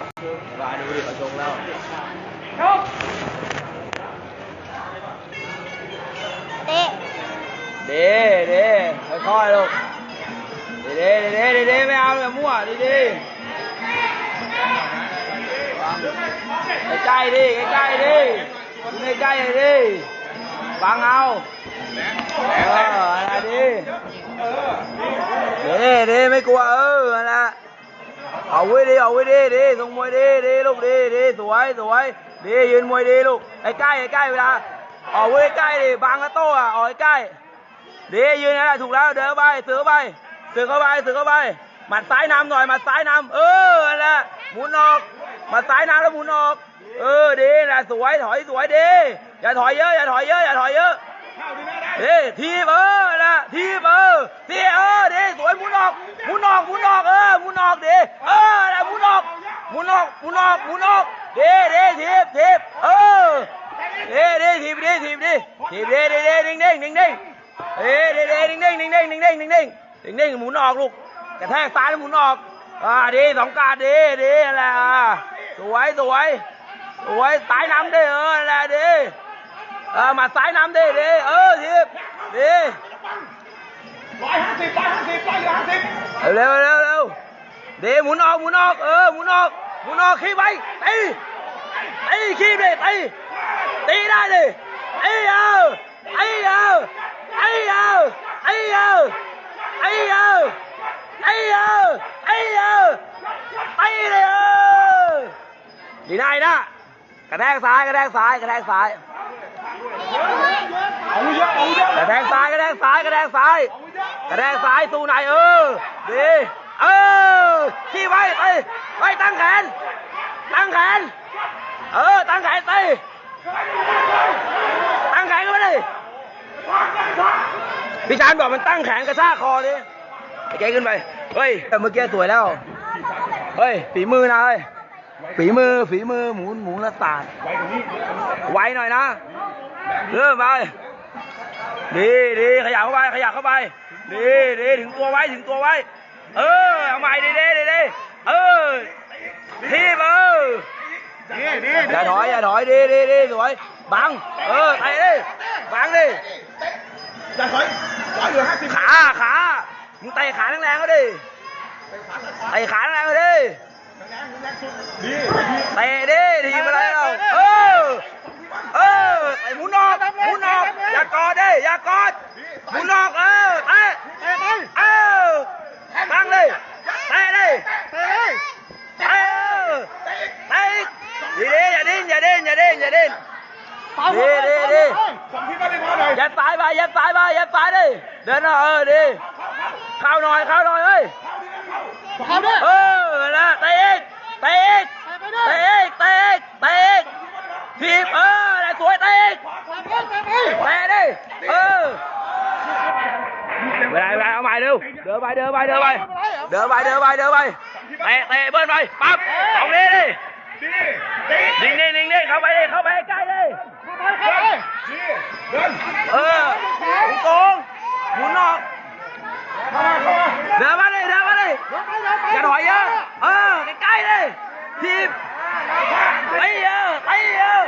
Đi đi, ở xuống đâu. Không Đê Đê, đê, thôi luôn Đi đi, đi đi, đi đi, mấy ông là mua, à? đi đi. Cái cây đi, cái cây đi. Cái cây này đi. Bằng không Ờ, đi. Đi đi, mấy cô ơi เอาไรดิเด้เด้ไม่กลัวเอออะไรเอาไว้ดิเอาไว้ดิดิส่งมวยดิดิลูกดิดิสวยสวยดิยืนมวยดิลูกไอ้ใกล้ๆใกล้เวลาออกไว้ใกล้ดิบังกระโต้อะเอาไอกใกล้ดียืนนะถูกแล้วเดินเข้าไปเสือไปเสือเข้าไปเสือเข้าไปหมัดซ้ายนำหน่อยหมัดซ้ายนำเออนั่นแหละหมุนออกหมัดซ้ายนำแล้วหมุนออก เออดีนะสวยถอยสวยดีอย่าถอยเยอะอย่าถอยเยอะอย่าถอยเยอะ ดีทีเออนั่นแหละทีบเออทีเออดีสวยหมุนออกหมุนออกหมุนออกเออหมุนออกดีเออนั่นแหละหมุนออกหมุนออกหมุนออกหมุนออกดีดีทีบทีบเออดีดีทีบดีทีบดีทีบดีดีดีนิ่งนิ่งนิ่งนิ่งเอ้ยเด้เด้นิ่งนิ่งนิ่งนิ่งนิ่งนิ่งนิ่งนิ่งนิ่งนิ่งหมุนออกลูกกระแทกซ้ายแล้วหมุนออกอ่าดีสองการดีดีนั่นแหละอ่าสวยสวยสวยซ้ายนำดิเออนั่นแหละดี เออมาซ้ายนำดิดีเออทีบดีร้อยห้าสิบร้อยห้าสิบร้อยห้าสิบเร็วเร็วเร็วดีหมุนออกหมุนออกเออหมุนออกหมุนออกขี้ไปตีตีขี้ดิตีตีได้ดิตีเอาตีเอาตีเอาตีเอาตีเอาตีเอาตีเอาตีเลยดีได้นะกระแทกซ้ายกระแทกซ้ายกระแทกซ้าย เอาเยอะเอาเยอะ กระแท กซ้ายกระแทกซ้าย กระแทกซ้ายสู้ไหนเออดีเออขี้ไว้ไปไปตั้งแขนตั้งแขนเออตั้งแขนตีตั้งแขนก็ไม่ได้พี่ชานบอกมันตั้งแขนกระชากคอดิไอ้แกขึ้นไปเฮ้ยแต่เมื่อกี้สวยแล้วเฮ้ยฝีมือนะเฮ้ยฝีมือฝีมือหมุนหมุนละตาดไว้ตรงนี้ไวหน่อยนะเริ่มไป ดีดีขยับเข้าไปขยับเข้าไป ดีดีถึงตัวไว้ถึงตัวไว้ เออเอาใหม่ดีดีดีดีเออทีบเออดีดีอย่าถอยอย่าถอยดีดีดีสวยบังเออเตะดิบังดิอย่าถอยร้อยเหลือห้าสิบขาขามึงเตะขาแรงๆเขาดิเตะขาแรงๆเขาดิแรงแรงสุดดีดีเตะดิทีมอะไรเราเออ เออเตะหมุนออกหมุนออกอย่ากอดดิอย่ากอดหมุนออกเออเตะเตะไปเออตั้งเลยเตะเลยเตะเลยเออเตะดีดีอย่าดิ้นอย่าดิ้นอย่าดิ้นอย่าดิ้นดีดีดีสองทีก็ได้พอเลยยัดสายไปยัดสายไปยัดสายดิเดินหน่อยเออดีเข้าหน่อยเข้าหน่อยเฮ้ยเข้าด้วยเออนะเตะอีกเตะอีกเตะอีกเตะอีกเตะอีกทีบเออได้สวยเตะอีกเตะดิเออเวลาเวลาเอาใหม่เร็วเดินไปเดินไปเดินไปเดินไปเดินไปเดินไปเตะเตะเบิ้ลไปปั๊บสองนี้ดิดีดีนิ่งนิ่งนิ่งนิ่งเข้าไปดิเข้าไปใกล้ดิดีเดินเออหมุนโกงหมุนออกเข้ามาเข้ามาเดินมาดิเดินมาดิอย่าถอยเยอะเออใกล้ๆเลยทีบไปเยอะไปเยอะ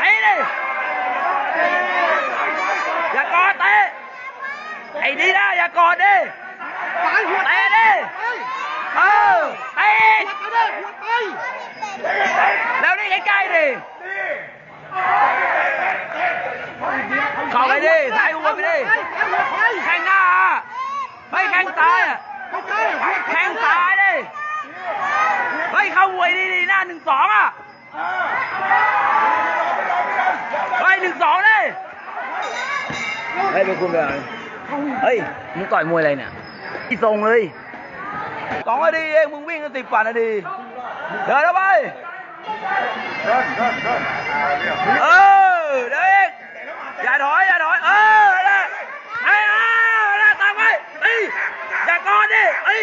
ไปดิอย่ากอดเตะ ไอ้นี่นะอย่ากอดดิเตะดิเออเตะอีกแล้วนี่ใกล้ๆดิเข้าไปดิสายหัวไปดิแข้งหน้าอะเฮ้ยแข้งซ้ายอะแข้งซ้ายดิเฮ้ยเข้ามวยดีดีๆหน้าหนึ่งสองอะเฮ้ยหนึ่งสองดิเฮ้ยเป็นคุณเป็นอะไร เฮ้ย มึงต่อยมวยอะไรเนี่ยที่ทรงเลยสองนาทีเองมึงวิ่งกันสิบกว่านาที เดินแล้วไป เดินเดินเดินเออ เด็กอย่าถอย อย่าถอย เออละไอ้เออละตามไปตีอย่ากอดดิตี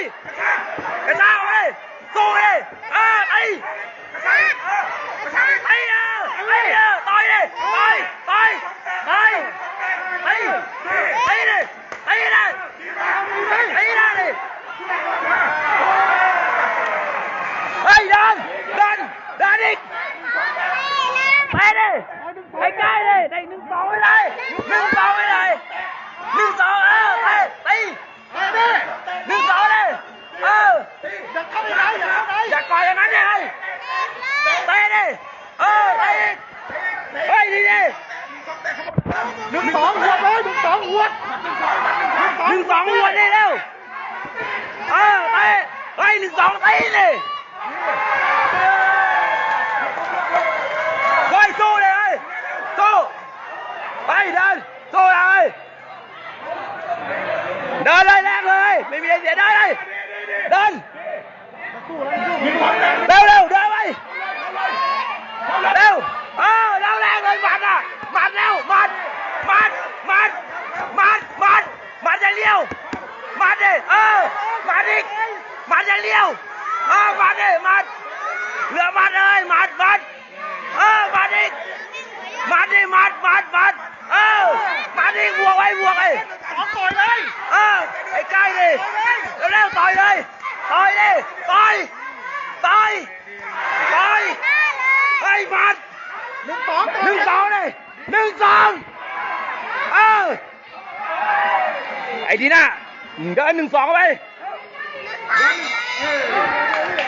กระชากไปสู้ดิเออตีตี เฮ้ยนี่นี่หนึ่งสองหัวเลยหนึ่งสองหัวหนึ่งสองหัวนี่เร็วเออไปเฮ้หนึ่งสองไปนี่เฮ้ยสู้เลยเฮ้สู้ไปเดินสู้เลยเดินเลยแรงเลยไม่มีอะไรเสียได้เลยเดินสู้เลย อีกหมัดจะเลี้ยวเออหมัดดิหมัดเหลือหมัดเลยหมัดหมัดเออหมัดอีกหมัดดิหมัดหมัดหมัดเออหมัดอีกบวกไว้บวกไอ้สองต่อยเลยเออไอ้ใกล้ดิเร็วๆต่อยเลยต่อยดิต่อยต่อยต่อยไอ้ยหมัดหนึ่งสองหนึ่งสองเลยหนึ่งสองเออไอ้ดีน่าเดินหนึ่งสองเข้าไป